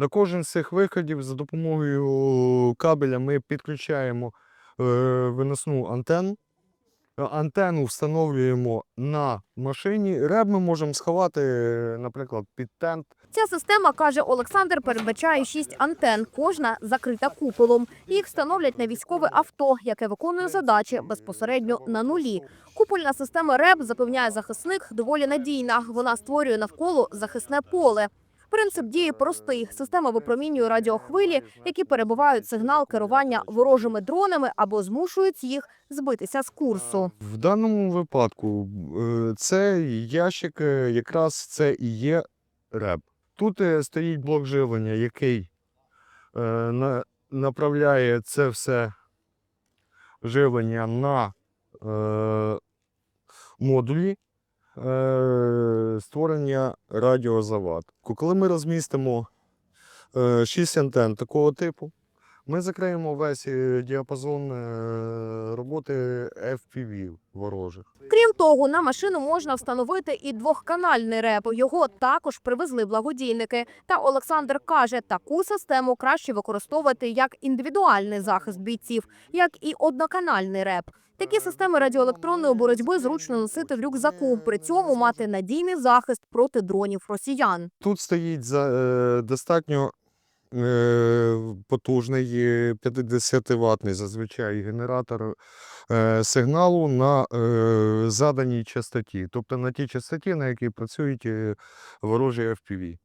На кожен з цих виходів за допомогою кабеля ми підключаємо е, виносну антенну. Е, Антенну встановлюємо на машині. Реб ми можемо сховати, наприклад, під тент. Ця система, каже Олександр, передбачає шість антен, кожна закрита куполом. Їх встановлять на військове авто, яке виконує задачі безпосередньо на нулі. Купольна система РЕБ, запевняє захисник, доволі надійна. Вона створює навколо захисне поле. Принцип дії простий. Система випромінює радіохвилі, які перебувають сигнал керування ворожими дронами або змушують їх збитися з курсу. В даному випадку е, цей ящик е, якраз це і є реб. Тут е, стоїть блок живлення, який направляє це все живлення на модулі створення радіозавод. Коли ми розмістимо е, 6 антенн такого типу, ми закриємо весь е, діапазон е, роботи FPV ворожих. Крім того, на машину можна встановити і двохканальний реп. Його також привезли благодійники. Та Олександр каже, таку систему краще використовувати як індивідуальний захист бійців, як і одноканальний реп. Такі системи радіоелектронної боротьби зручно носити в рюкзаку, при цьому мати надійний захист проти дронів росіян. Тут стоїть за, е, достатньо е, потужний 50-ваттний зазвичай генератор е, сигналу на е, заданій частоті, тобто на тій частоті, на якій працюють е, ворожі FPV.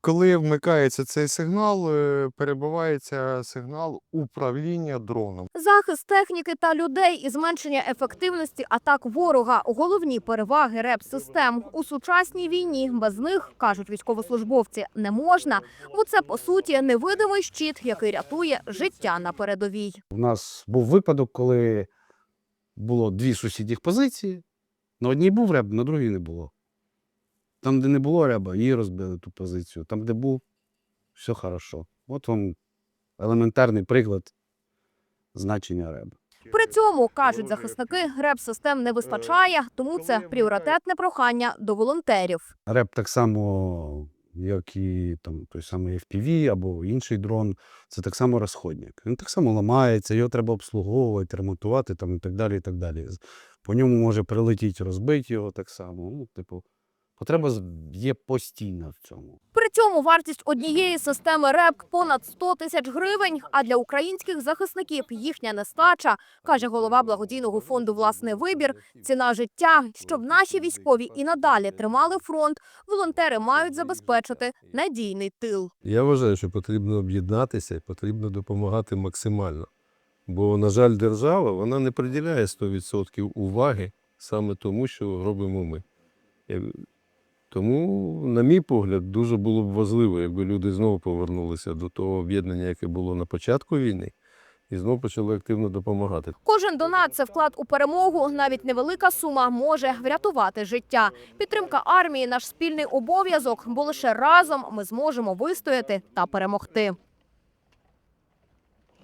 Коли вмикається цей сигнал, е, перебувається сигнал управління дроном. Захист техніки та людей і зменшення ефективності атак ворога головні переваги РЕП-систем у сучасній війні. Без них кажуть військовослужбовці не можна, бо це по суті невидимий щит, який рятує життя на передовій. У нас був випадок, коли було дві сусідніх позиції. На одній був реб, на другій не було. Там, де не було реба, її розбили ту позицію. Там, де був, все хорошо. От вам елементарний приклад значення реба. При цьому кажуть захисники, РЕП-систем не вистачає, тому це пріоритетне прохання до волонтерів. Реб так само, як і там, той самий FPV або інший дрон, це так само розходник. Він так само ламається, його треба обслуговувати, ремонтувати там, і так далі. і так далі. По ньому може прилетіти, розбити його так само. Ну, типу, потреба є постійна в цьому. При цьому вартість однієї системи РЕП понад 100 тисяч гривень. А для українських захисників їхня нестача, каже голова благодійного фонду Власний вибір. Ціна життя, щоб наші військові і надалі тримали фронт. Волонтери мають забезпечити надійний тил. Я вважаю, що потрібно об'єднатися і потрібно допомагати максимально. Бо, на жаль, держава вона не приділяє 100% уваги саме тому, що робимо ми. Тому, на мій погляд, дуже було б важливо, якби люди знову повернулися до того об'єднання, яке було на початку війни, і знову почали активно допомагати. Кожен донат це вклад у перемогу. Навіть невелика сума може врятувати життя. Підтримка армії наш спільний обов'язок, бо лише разом ми зможемо вистояти та перемогти.